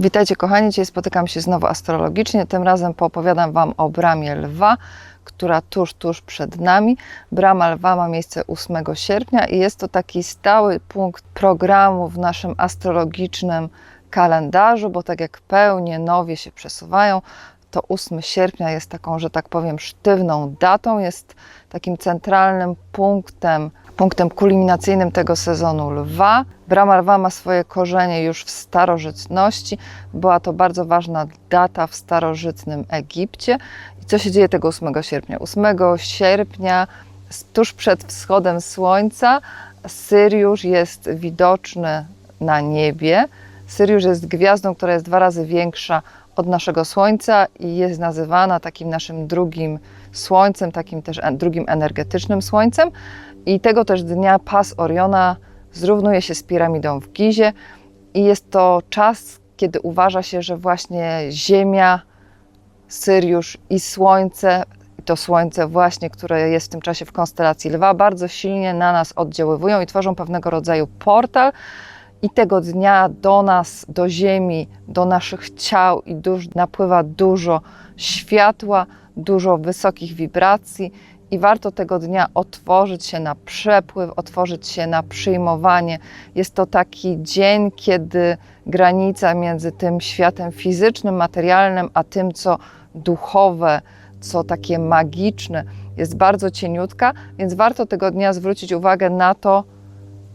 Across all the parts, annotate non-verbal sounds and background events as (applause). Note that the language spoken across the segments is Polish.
Witajcie kochani, dzisiaj spotykam się znowu astrologicznie. Tym razem poopowiadam Wam o bramie lwa, która tuż, tuż przed nami. Brama lwa ma miejsce 8 sierpnia i jest to taki stały punkt programu w naszym astrologicznym kalendarzu, bo tak jak pełnie nowie się przesuwają, to 8 sierpnia jest taką, że tak powiem, sztywną datą, jest takim centralnym punktem, punktem kulminacyjnym tego sezonu lwa. Brama lwa ma swoje korzenie już w starożytności. Była to bardzo ważna data w starożytnym Egipcie. I co się dzieje tego 8 sierpnia? 8 sierpnia, tuż przed wschodem słońca, Syriusz jest widoczny na niebie. Syriusz jest gwiazdą, która jest dwa razy większa od naszego Słońca i jest nazywana takim naszym drugim Słońcem, takim też drugim energetycznym Słońcem. I tego też dnia pas Oriona zrównuje się z piramidą w Gizie. I jest to czas, kiedy uważa się, że właśnie Ziemia, Syriusz i Słońce, to Słońce właśnie, które jest w tym czasie w konstelacji Lwa, bardzo silnie na nas oddziaływują i tworzą pewnego rodzaju portal, i tego dnia do nas, do Ziemi, do naszych ciał i dusz napływa dużo światła, dużo wysokich wibracji i warto tego dnia otworzyć się na przepływ, otworzyć się na przyjmowanie. Jest to taki dzień, kiedy granica między tym światem fizycznym, materialnym, a tym, co duchowe, co takie magiczne, jest bardzo cieniutka, więc warto tego dnia zwrócić uwagę na to,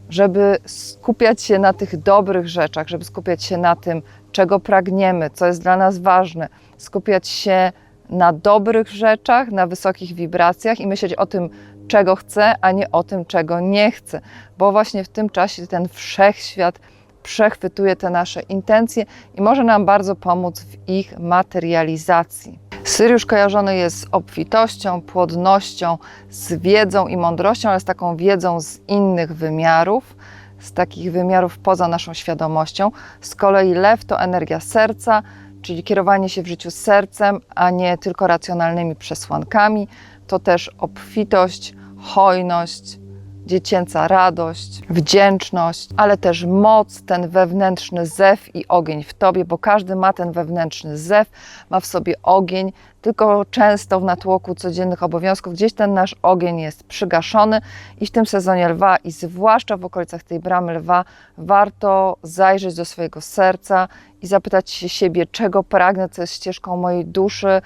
żeby skupiać się na tych dobrych rzeczach, żeby skupiać się na tym, czego pragniemy, co jest dla nas ważne, skupiać się na dobrych rzeczach, na wysokich wibracjach i myśleć o tym, czego chcę, a nie o tym, czego nie chcę, bo właśnie w tym czasie ten wszechświat przechwytuje te nasze intencje i może nam bardzo pomóc w ich materializacji. Syriusz kojarzony jest z obfitością, płodnością, z wiedzą i mądrością, ale z taką wiedzą z innych wymiarów, z takich wymiarów poza naszą świadomością. Z kolei lew to energia serca, czyli kierowanie się w życiu sercem, a nie tylko racjonalnymi przesłankami. To też obfitość, hojność, dziecięca radość, wdzięczność, ale też moc, ten wewnętrzny zew i ogień w tobie, bo każdy ma ten wewnętrzny zew, ma w sobie ogień, tylko często w natłoku codziennych obowiązków gdzieś ten nasz ogień jest przygaszony i w tym sezonie lwa i zwłaszcza w okolicach tej bramy lwa warto zajrzeć do swojego serca i zapytać się siebie, czego pragnę, co jest ścieżką mojej duszy,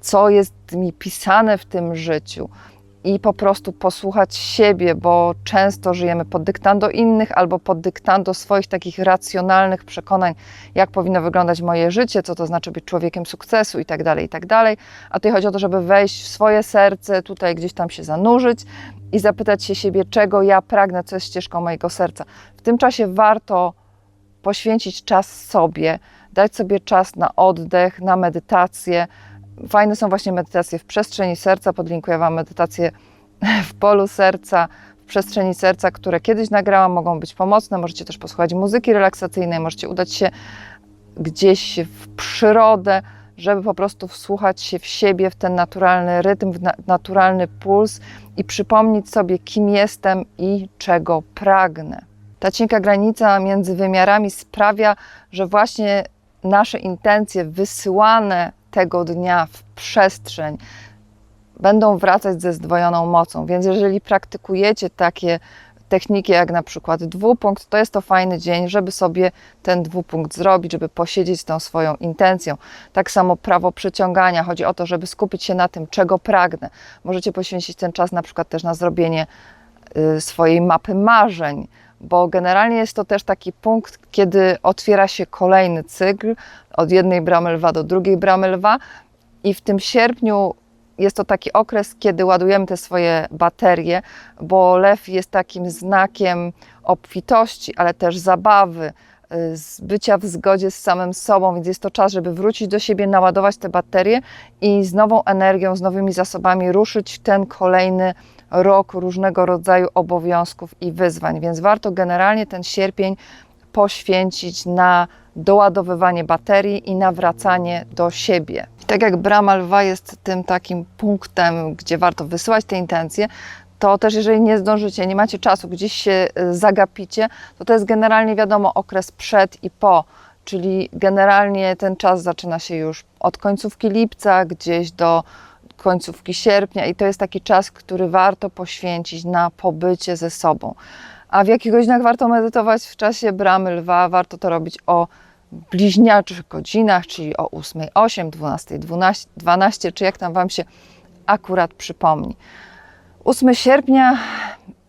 co jest mi pisane w tym życiu i po prostu posłuchać siebie, bo często żyjemy pod dyktando innych albo pod dyktando swoich takich racjonalnych przekonań, jak powinno wyglądać moje życie, co to znaczy być człowiekiem sukcesu i tak dalej, i tak dalej. A tutaj chodzi o to, żeby wejść w swoje serce, tutaj gdzieś tam się zanurzyć i zapytać się siebie, czego ja pragnę, co jest ścieżką mojego serca. W tym czasie warto poświęcić czas sobie, dać sobie czas na oddech, na medytację, Fajne są właśnie medytacje w przestrzeni serca. Podlinkuję Wam medytacje w polu serca, w przestrzeni serca, które kiedyś nagrałam, mogą być pomocne. Możecie też posłuchać muzyki relaksacyjnej, możecie udać się gdzieś w przyrodę, żeby po prostu wsłuchać się w siebie, w ten naturalny rytm, w naturalny puls i przypomnieć sobie, kim jestem i czego pragnę. Ta cienka granica między wymiarami sprawia, że właśnie nasze intencje wysyłane tego dnia w przestrzeń będą wracać ze zdwojoną mocą. Więc jeżeli praktykujecie takie techniki jak na przykład dwupunkt, to jest to fajny dzień, żeby sobie ten dwupunkt zrobić, żeby posiedzieć z tą swoją intencją. Tak samo prawo przyciągania. Chodzi o to, żeby skupić się na tym, czego pragnę. Możecie poświęcić ten czas na przykład też na zrobienie y, swojej mapy marzeń, bo generalnie jest to też taki punkt, kiedy otwiera się kolejny cykl od jednej bramy lwa do drugiej bramy lwa i w tym sierpniu jest to taki okres, kiedy ładujemy te swoje baterie, bo lew jest takim znakiem obfitości, ale też zabawy, y, bycia w zgodzie z samym sobą, więc jest to czas, żeby wrócić do siebie, naładować te baterie i z nową energią, z nowymi zasobami ruszyć ten kolejny rok różnego rodzaju obowiązków i wyzwań. Więc warto generalnie ten sierpień poświęcić na doładowywanie baterii i nawracanie do siebie. I tak jak brama lwa jest tym takim punktem, gdzie warto wysyłać te intencje, to też jeżeli nie zdążycie, nie macie czasu, gdzieś się y, zagapicie, to to jest generalnie wiadomo okres przed i po czyli generalnie ten czas zaczyna się już od końcówki lipca, gdzieś do końcówki sierpnia, i to jest taki czas, który warto poświęcić na pobycie ze sobą. A w jakich godzinach warto medytować w czasie bramy lwa? Warto to robić o bliźniaczych godzinach, czyli o 8, 8, 12, 12, 12, czy jak tam Wam się akurat przypomni. 8 sierpnia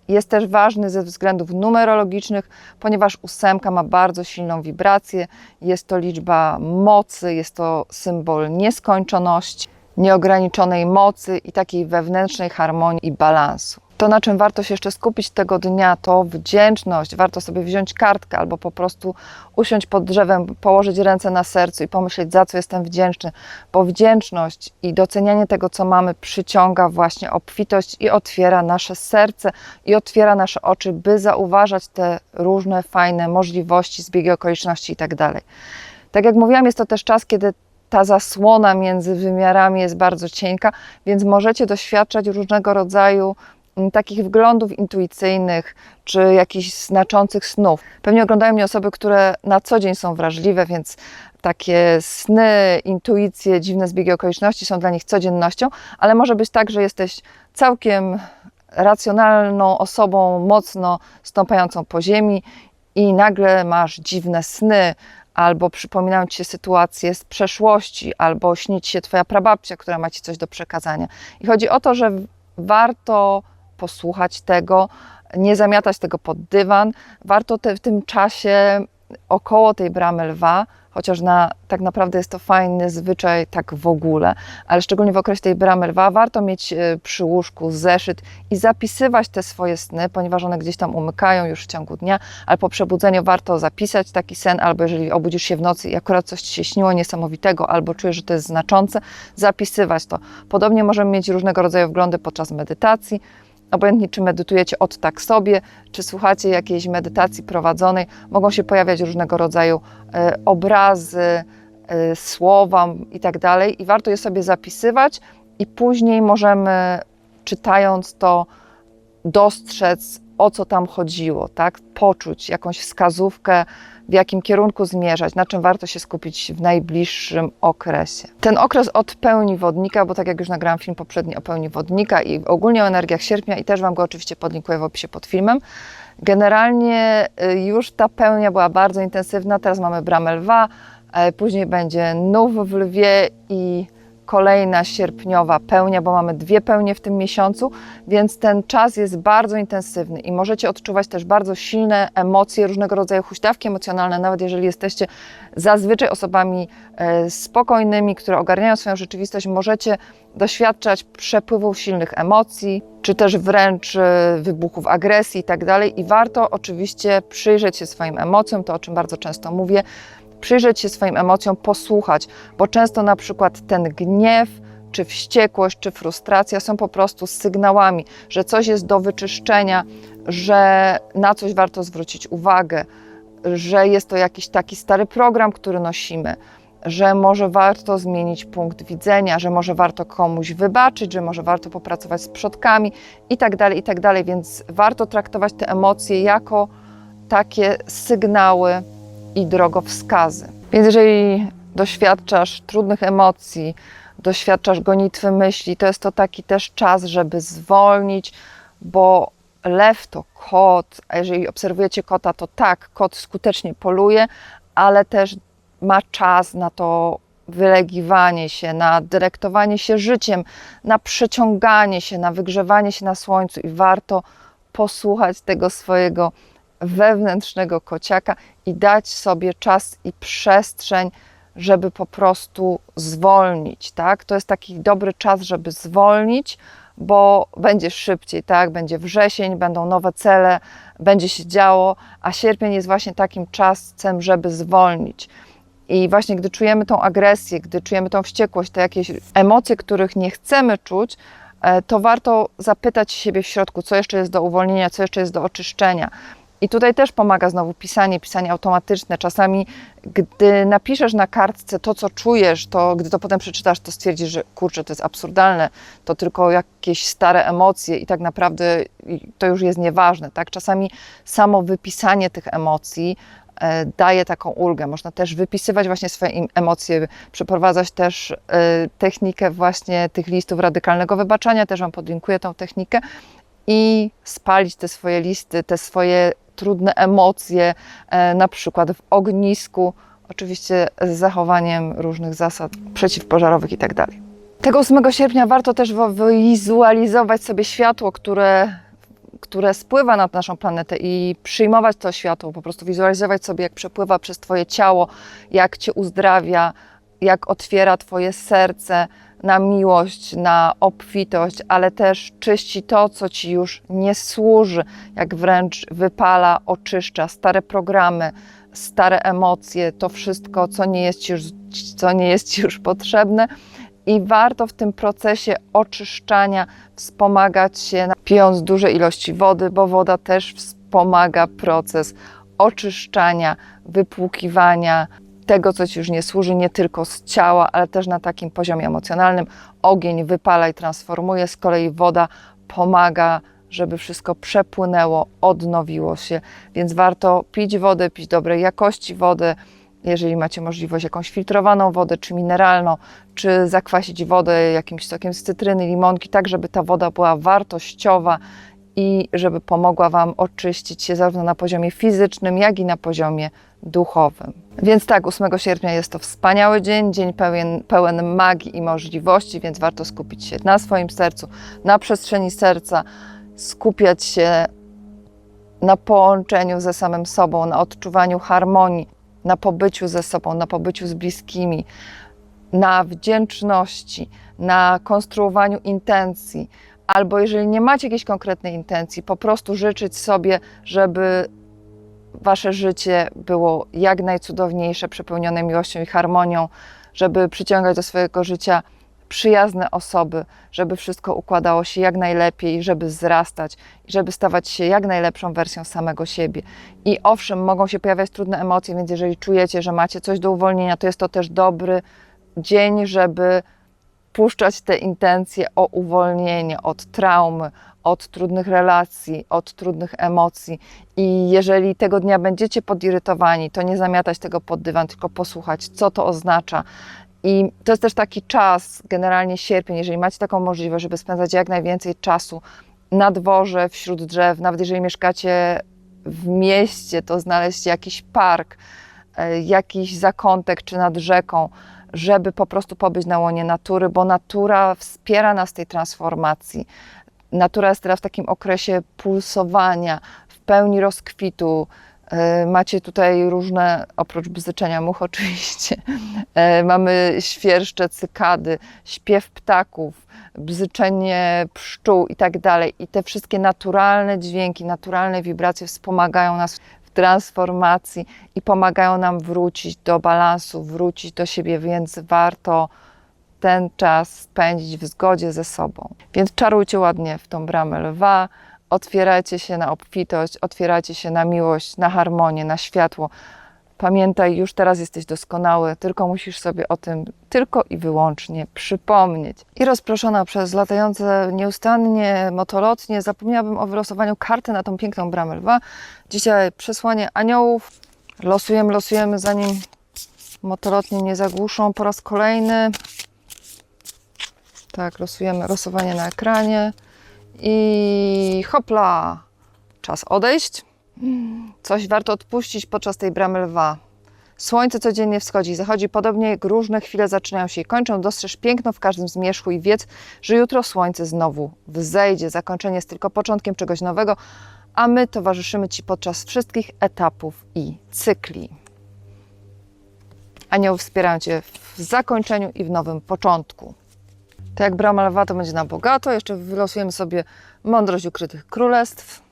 jest też ważny ze względów numerologicznych, ponieważ ósemka ma bardzo silną wibrację. Jest to liczba mocy, jest to symbol nieskończoności, nieograniczonej mocy i takiej wewnętrznej harmonii i balansu. To, na czym warto się jeszcze skupić tego dnia, to wdzięczność. Warto sobie wziąć kartkę albo po prostu usiąść pod drzewem, położyć ręce na sercu i pomyśleć, za co jestem wdzięczny. Bo wdzięczność i docenianie tego, co mamy, przyciąga właśnie obfitość i otwiera nasze serce i otwiera nasze oczy, by zauważać te różne fajne możliwości, zbiegi okoliczności i tak. Tak jak mówiłam, jest to też czas, kiedy ta zasłona między wymiarami jest bardzo cienka, więc możecie doświadczać różnego rodzaju mm, takich wglądów intuicyjnych czy jakichś znaczących snów. Pewnie oglądają mnie osoby, które na co dzień są wrażliwe, więc takie sny, intuicje, dziwne zbiegi okoliczności są dla nich codziennością, ale może być tak, że jesteś całkiem racjonalną osobą, mocno stąpającą po ziemi i nagle masz dziwne sny, albo przypominają ci się sytuacje z przeszłości, albo śni ci się twoja prababcia, która ma ci coś do przekazania. I chodzi o to, że warto posłuchać tego, nie zamiatać tego pod dywan. Warto te, w tym czasie około tej bramy lwa chociaż na, tak naprawdę jest to fajny zwyczaj tak w ogóle, ale szczególnie w okresie tej bramy lwa warto mieć e, przy łóżku zeszyt i zapisywać te swoje sny, ponieważ one gdzieś tam umykają już w ciągu dnia, ale po przebudzeniu warto zapisać taki sen, albo jeżeli obudzisz się w nocy i akurat coś Ci się śniło niesamowitego, albo czujesz, że to jest znaczące, zapisywać to. Podobnie możemy mieć różnego rodzaju wglądy podczas medytacji, obojętnie czy medytujecie od tak sobie, czy słuchacie jakiejś medytacji prowadzonej, mogą się pojawiać różnego rodzaju e, obrazy, e, słowa i tak i warto je sobie zapisywać, i później możemy, czytając to, dostrzec, o co tam chodziło, tak? Poczuć jakąś wskazówkę, w jakim kierunku zmierzać, na czym warto się skupić w najbliższym okresie. Ten okres od pełni wodnika, bo tak jak już nagrałam film poprzedni o pełni wodnika i ogólnie o energiach sierpnia i też Wam go oczywiście podlinkuję w opisie pod filmem. Generalnie y, już ta pełnia była bardzo intensywna, teraz mamy bramę lwa, później będzie nów w lwie i kolejna sierpniowa pełnia, bo mamy dwie pełnie w tym miesiącu, więc ten czas jest bardzo intensywny i możecie odczuwać też bardzo silne emocje, różnego rodzaju huśtawki emocjonalne, nawet jeżeli jesteście zazwyczaj osobami e, spokojnymi, które ogarniają swoją rzeczywistość, możecie doświadczać przepływów silnych emocji, czy też wręcz e, wybuchów agresji i tak dalej. I warto oczywiście przyjrzeć się swoim emocjom, to o czym bardzo często mówię, przyjrzeć się swoim emocjom, posłuchać, bo często na przykład ten gniew, czy wściekłość, czy frustracja są po prostu sygnałami, że coś jest do wyczyszczenia, że na coś warto zwrócić uwagę, że jest to jakiś taki stary program, który nosimy, że może warto zmienić punkt widzenia, że może warto komuś wybaczyć, że może warto popracować z przodkami i tak dalej, i tak. Więc warto traktować te emocje jako takie sygnały i drogowskazy. Więc jeżeli doświadczasz trudnych emocji, doświadczasz gonitwy myśli, to jest to taki też czas, żeby zwolnić, bo lew to kot, a jeżeli obserwujecie kota, to tak, kot skutecznie poluje, ale też ma czas na to wylegiwanie się, na dyrektowanie się życiem, na przeciąganie się, na wygrzewanie się na słońcu i warto posłuchać tego swojego wewnętrznego kociaka i dać sobie czas i przestrzeń, żeby po prostu zwolnić, tak? To jest taki dobry czas, żeby zwolnić, bo będzie szybciej, tak? Będzie wrzesień, będą nowe cele, będzie się działo, a sierpień jest właśnie takim czasem, żeby zwolnić. I właśnie gdy czujemy tą agresję, gdy czujemy tą wściekłość, te jakieś emocje, których nie chcemy czuć, e, to warto zapytać siebie w środku, co jeszcze jest do uwolnienia, co jeszcze jest do oczyszczenia. I tutaj też pomaga znowu pisanie, pisanie automatyczne. Czasami, gdy napiszesz na kartce to, co czujesz, to gdy to potem przeczytasz, to stwierdzisz, że kurczę, to jest absurdalne, to tylko jakieś stare emocje i tak naprawdę to już jest nieważne. Tak? Czasami samo wypisanie tych emocji e, daje taką ulgę. Można też wypisywać właśnie swoje emocje, przeprowadzać też e, technikę właśnie tych listów radykalnego wybaczania, też Wam podlinkuję tą technikę i spalić te swoje listy, te swoje trudne emocje, e, na przykład w ognisku, oczywiście z zachowaniem różnych zasad przeciwpożarowych i tak. Tego 8 sierpnia warto też wizualizować sobie światło, które, które spływa nad naszą planetę i przyjmować to światło, po prostu wizualizować sobie, jak przepływa przez Twoje ciało, jak Cię uzdrawia, jak otwiera Twoje serce na miłość, na obfitość, ale też czyści to, co Ci już nie służy, jak wręcz wypala, oczyszcza stare programy, stare emocje, to wszystko, co nie jest Ci już, co nie jest ci już potrzebne. I warto w tym procesie oczyszczania wspomagać się, pijąc duże ilości wody, bo woda też wspomaga proces oczyszczania, wypłukiwania tego, co ci już nie służy, nie tylko z ciała, ale też na takim poziomie emocjonalnym. Ogień wypala i transformuje, z kolei woda pomaga, żeby wszystko przepłynęło, odnowiło się. Więc warto pić wodę, pić dobrej jakości wodę. Jeżeli macie możliwość, jakąś filtrowaną wodę, czy mineralną, czy zakwasić wodę jakimś sokiem z cytryny, limonki, tak żeby ta woda była wartościowa i żeby pomogła Wam oczyścić się zarówno na poziomie fizycznym, jak i na poziomie duchowym. Więc tak, 8 sierpnia jest to wspaniały dzień, dzień pełen, pełen magii i możliwości, więc warto skupić się na swoim sercu, na przestrzeni serca, skupiać się na połączeniu ze samym sobą, na odczuwaniu harmonii, na pobyciu ze sobą, na pobyciu z bliskimi, na wdzięczności, na konstruowaniu intencji, albo jeżeli nie macie jakiejś konkretnej intencji, po prostu życzyć sobie, żeby wasze życie było jak najcudowniejsze, przepełnione miłością i harmonią, żeby przyciągać do swojego życia przyjazne osoby, żeby wszystko układało się jak najlepiej, żeby wzrastać żeby stawać się jak najlepszą wersją samego siebie. I owszem, mogą się pojawiać trudne emocje, więc jeżeli czujecie, że macie coś do uwolnienia, to jest to też dobry dzień, żeby puszczać te intencje o uwolnienie od traumy, od trudnych relacji, od trudnych emocji. I jeżeli tego dnia będziecie podirytowani, to nie zamiatać tego pod dywan, tylko posłuchać, co to oznacza. I to jest też taki czas, generalnie sierpień, jeżeli macie taką możliwość, żeby spędzać jak najwięcej czasu na dworze, wśród drzew, nawet jeżeli mieszkacie w mieście, to znaleźć jakiś park, e, jakiś zakątek czy nad rzeką, żeby po prostu pobyć na łonie natury, bo natura wspiera nas w tej transformacji. Natura jest teraz w takim okresie pulsowania, w pełni rozkwitu. E, Macie tutaj różne, oprócz bzyczenia much (laughs) oczywiście, e, mamy świerszcze, cykady, śpiew ptaków, bzyczenie pszczół i tak dalej. I te wszystkie naturalne dźwięki, naturalne wibracje wspomagają nas transformacji i pomagają nam wrócić do balansu, wrócić do siebie, więc warto ten czas spędzić w zgodzie ze sobą. Więc czarujcie ładnie w tą bramę lwa, otwierajcie się na obfitość, otwierajcie się na miłość, na harmonię, na światło. Pamiętaj, już teraz jesteś doskonały, tylko musisz sobie o tym tylko i wyłącznie przypomnieć. I rozproszona przez latające nieustannie motolotnie, zapomniałabym o wylosowaniu karty na tą piękną bramę lwa. Dzisiaj przesłanie aniołów. Losujemy, losujemy, zanim motolotnie nie zagłuszą po raz kolejny. Tak, losujemy losowanie na ekranie. I hopla! Czas odejść. Coś warto odpuścić podczas tej bramy lwa. Słońce codziennie wschodzi i zachodzi, podobnie jak różne chwile zaczynają się i kończą. Dostrzeż piękno w każdym zmierzchu i wiedz, że jutro słońce znowu wzejdzie. Zakończenie jest tylko początkiem czegoś nowego, a my towarzyszymy Ci podczas wszystkich etapów i cykli. Anioł wspierają Cię w zakończeniu i w nowym początku. To jak brama lwa to będzie na bogato. Jeszcze wylosujemy sobie mądrość ukrytych królestw.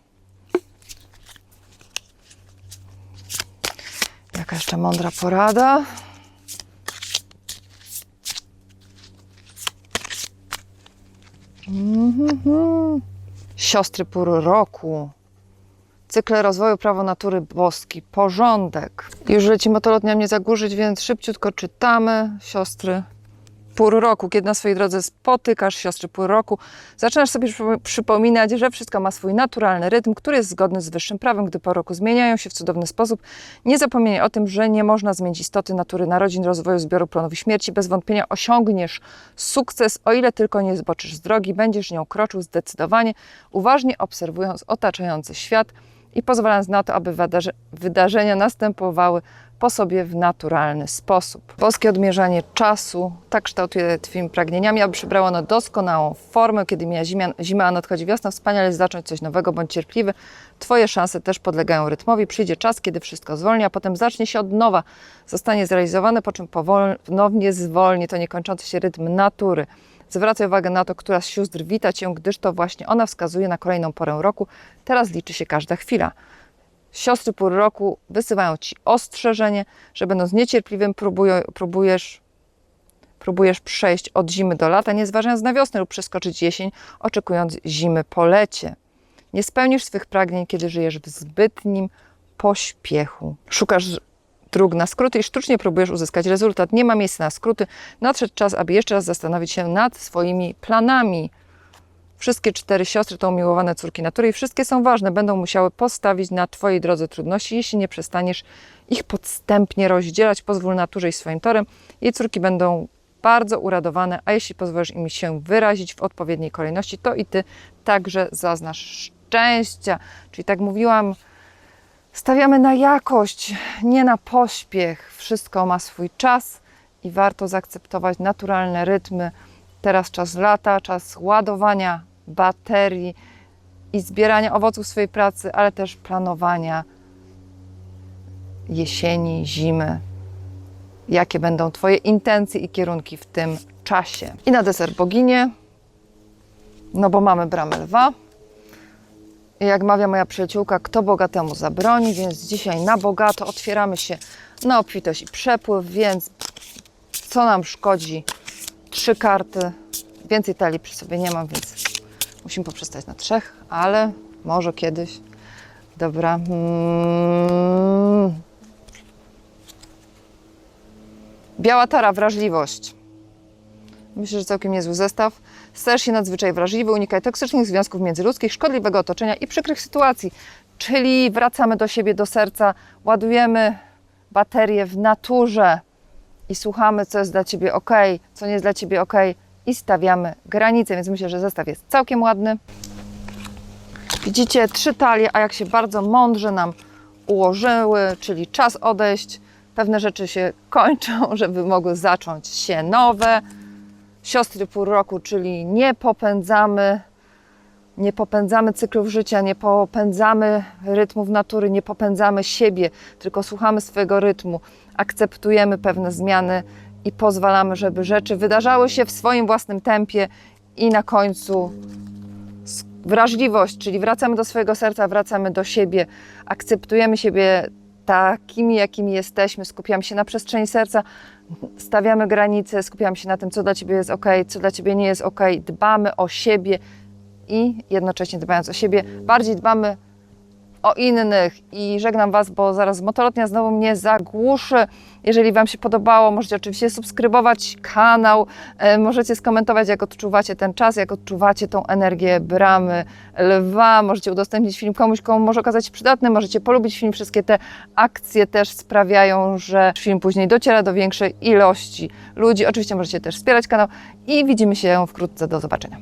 Jaka jeszcze mądra porada? Mhm. Siostry pór roku. Cykle rozwoju, prawo natury boski, porządek. Już leci motolotnia mnie zagłuszyć, więc szybciutko czytamy. Siostry pór roku, kiedy na swojej drodze spotykasz siostry pór roku, zaczynasz sobie przypo- przypominać, że wszystko ma swój naturalny rytm, który jest zgodny z wyższym prawem, gdy po roku zmieniają się w cudowny sposób. Nie zapominaj o tym, że nie można zmienić istoty natury narodzin, rozwoju, zbioru planów i śmierci. Bez wątpienia osiągniesz sukces, o ile tylko nie zboczysz z drogi, będziesz nią kroczył zdecydowanie, uważnie obserwując otaczający świat i pozwalając na to, aby wydarze- wydarzenia następowały po sobie w naturalny sposób. Boskie odmierzanie czasu tak kształtuje Twoimi pragnieniami, aby przybrało ono doskonałą formę. Kiedy mija zima, zima, a nadchodzi wiosna, wspaniale zacząć coś nowego, bądź cierpliwy. Twoje szanse też podlegają rytmowi. Przyjdzie czas, kiedy wszystko zwolni, a potem zacznie się od nowa. Zostanie zrealizowane, po czym ponownie zwolni. To niekończący się rytm natury. Zwracaj uwagę na to, która z sióstr wita Cię, gdyż to właśnie ona wskazuje na kolejną porę roku. Teraz liczy się każda chwila. Siostry pór roku wysyłają Ci ostrzeżenie, że będąc niecierpliwym próbujesz, próbujesz przejść od zimy do lata, nie zważając na wiosnę lub przeskoczyć jesień, oczekując zimy po lecie. Nie spełnisz swych pragnień, kiedy żyjesz w zbytnim pośpiechu. Szukasz dróg na skróty i sztucznie próbujesz uzyskać rezultat. Nie ma miejsca na skróty. Nadszedł czas, aby jeszcze raz zastanowić się nad swoimi planami. Wszystkie cztery siostry to umiłowane córki natury i wszystkie są ważne. Będą musiały postawić na Twojej drodze trudności, jeśli nie przestaniesz ich podstępnie rozdzielać. Pozwól naturze iść swoim torem. Jej córki będą bardzo uradowane, a jeśli pozwolisz im się wyrazić w odpowiedniej kolejności, to i Ty także zaznasz szczęścia. Czyli tak mówiłam, stawiamy na jakość, nie na pośpiech. Wszystko ma swój czas i warto zaakceptować naturalne rytmy. Teraz czas lata, czas ładowania baterii i zbierania owoców swojej pracy, ale też planowania jesieni, zimy. Jakie będą Twoje intencje i kierunki w tym czasie. I na deser boginie, no bo mamy bramę lwa. I jak mawia moja przyjaciółka, kto bogatemu zabroni, więc dzisiaj na bogato otwieramy się na obfitość i przepływ, więc co nam szkodzi? Trzy karty. Więcej talii przy sobie nie mam, więc musimy poprzestać na trzech, ale może kiedyś. Dobra. Mm. Biała tara, wrażliwość. Myślę, że całkiem niezły zestaw. Stajesz się nadzwyczaj wrażliwy, unikaj toksycznych związków międzyludzkich, szkodliwego otoczenia i przykrych sytuacji. Czyli wracamy do siebie, do serca, ładujemy baterię w naturze i słuchamy, co jest dla Ciebie ok, co nie jest dla Ciebie ok i stawiamy granice, więc myślę, że zestaw jest całkiem ładny. Widzicie, trzy talie, a jak się bardzo mądrze nam ułożyły, czyli czas odejść, pewne rzeczy się (laughs) kończą, żeby mogły zacząć się nowe. Siostry pół roku, czyli nie popędzamy, nie popędzamy cyklów życia, nie popędzamy rytmów natury, nie popędzamy siebie, tylko słuchamy swojego rytmu, akceptujemy pewne zmiany i pozwalamy, żeby rzeczy wydarzały się w swoim własnym tempie i na końcu wrażliwość, czyli wracamy do swojego serca, wracamy do siebie, akceptujemy siebie takimi, jakimi jesteśmy, skupiamy się na przestrzeni serca, stawiamy granice, skupiamy się na tym, co dla Ciebie jest ok, co dla Ciebie nie jest ok, dbamy o siebie i jednocześnie dbając o siebie, bardziej dbamy o innych i żegnam Was, bo zaraz motolotnia znowu mnie zagłuszy. Jeżeli Wam się podobało, możecie oczywiście subskrybować kanał, e, możecie skomentować, jak odczuwacie ten czas, jak odczuwacie tą energię bramy lwa, możecie udostępnić film komuś, komu może okazać się przydatny, możecie polubić film. Wszystkie te akcje też sprawiają, że film później dociera do większej ilości ludzi. Oczywiście możecie też wspierać kanał i widzimy się wkrótce. Do zobaczenia.